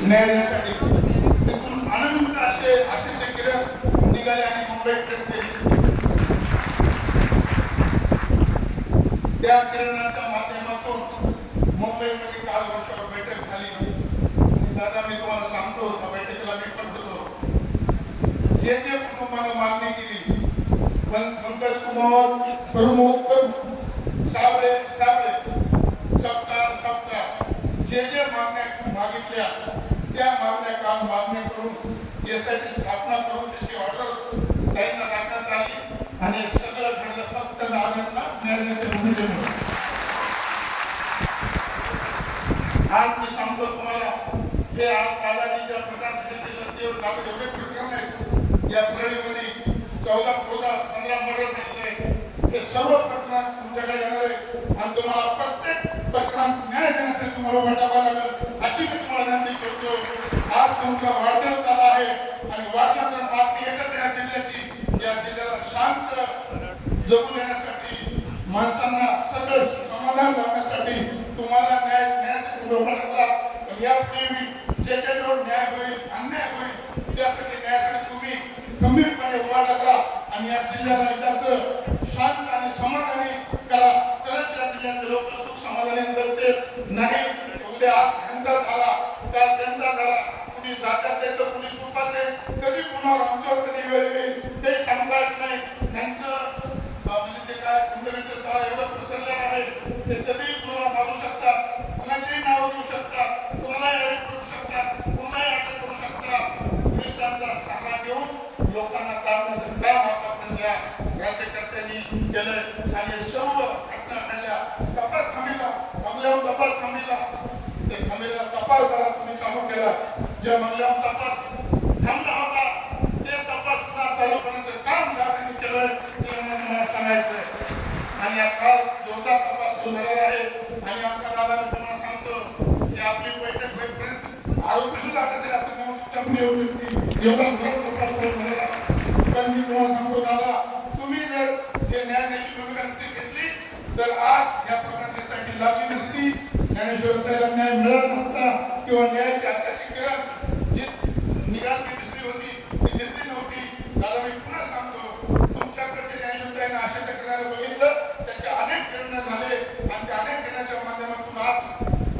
न्यायालयासाठी. तिथून अनंत असे असे किरण निघाले आणि मुंबईकडे गेले त्या किरणाच्या माध्यमातून मुंबईमध्ये काल वर्षावर बैठक झाली. दादा मी तुम्हाला सांगतो त्या बैठकीला मी पण होतो. जे जे कुटुंबाला मागणी केली पण पंकज कुमार प्रमुख साबळे साबळे सबका सबका जे जे मागण्या मागितल्या त्या मागण्या काल मागण्या करून यासाठी स्थापना करून त्याची ऑर्डर त्यांना टाकण्यात आली आणि सगळं घडलं फक्त दादांना भूमिके म्हणून आज मी सांगतो तुम्हाला हे आज दादानी ज्या प्रकारचे केलं ते एवढे प्रकरण आहेत. या प्रळीमध्ये चौदा चौदा पंधरा मर्डर झालेले हे सर्व प्रकरण तुमच्याकडे येणार आहे आणि तुम्हाला प्रत्येक प्रकरण न्याय देण्यासाठी तुम्हाला वाटावा लागेल. अशी मी तुम्हाला विनंती करतो. आज तुमचा वाढदिवस झाला आहे आणि वाढदिवस बातमी एकच आहे या जिल्ह्याची या जिल्ह्याला शांत जगू देण्यासाठी माणसांना सगळं समाधान करण्यासाठी तुम्हाला न्याय न्यायासाठी उभं लागला यापूर्वी जे जे न्याय होईल अन्याय होईल त्यासाठी न्यायासाठी तुम्ही गंभीरपणे उभा लागला आणि या जिल्ह्याला त्याचं शांत आणि समाधानी करा. तरच या जिल्ह्याचे लोक सुख समाधानी जगते नाही उद्या आज झाला काल बंगल्यावर तपास थांबिला. ते थांबलेला तपास करा तुम्ही चालू केला. ज्या म्हणल्यावर तपास. थांबला होता. ते तपास पुन्हा चालू करण्याचं काम गावाने केलं ते मला सांगायचंय. आणि आता जोरदार तपास सुरू झालेला आहे. आणि आमच्या दादाने तुम्हाला सांगतो की आपली बैठक होईपर्यंत आरोपी सुद्धा अटक आहे असं म्हणून चपली येऊ शकते. एवढा जोरात तपास सुरू झालेला पण मी तुम्हाला सांगतो दादा तुम्ही जर हे न्याय भूमिका नसती तर आज या प्रकरणासाठी लागली नसती ज्ञानेश्वर न्याय मिळत नसता किंवा न्यायाची आशाची किरण जी निघाली दिसली होती ती दिसली नव्हती. त्याला मी पुन्हा सांगतो तुमच्याकडे ज्ञानेश्वर अशा चक्राला बघितलं त्याचे अनेक निर्णय झाले आणि त्या अनेक निर्णयाच्या माध्यमातून आज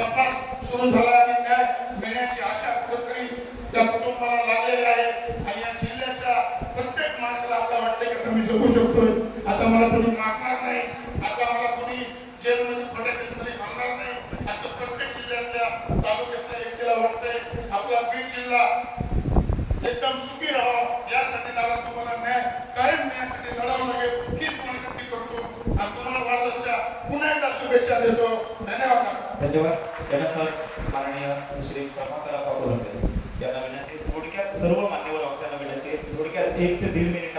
तपास सुरू झाला आणि न्याय मिळण्याची आशा कुठेतरी त्या कुटुंबाला लागलेली आहे. आणि या जिल्ह्याच्या प्रत्येक माणसाला आता वाटते की आता मी जगू शकतोय. आता मला कोणी माग नाही आता मला कोणी जेलमध्ये खोट्या केसमध्ये घालणार नाही असं प्रत्येक जिल्ह्यातल्या तालुक्यातल्या व्यक्तीला वाटतंय आपला बीड जिल्हा एकदम सुखी राहा. यासाठी दादा तुम्हाला न्याय कायम न्यायासाठी लढावं लागेल. ही विनंती करतो. आणि तुम्हाला वाढदिवसच्या पुन्हा एकदा शुभेच्छा देतो. धन्यवाद. धन्यवाद. त्यानंतर माननीय श्री प्रभाकर कोलंबे यांना विनंती थोडक्यात सर्व मान्यवर वक्त्यांना विनंती थोडक्यात एक ते दीड मिनिट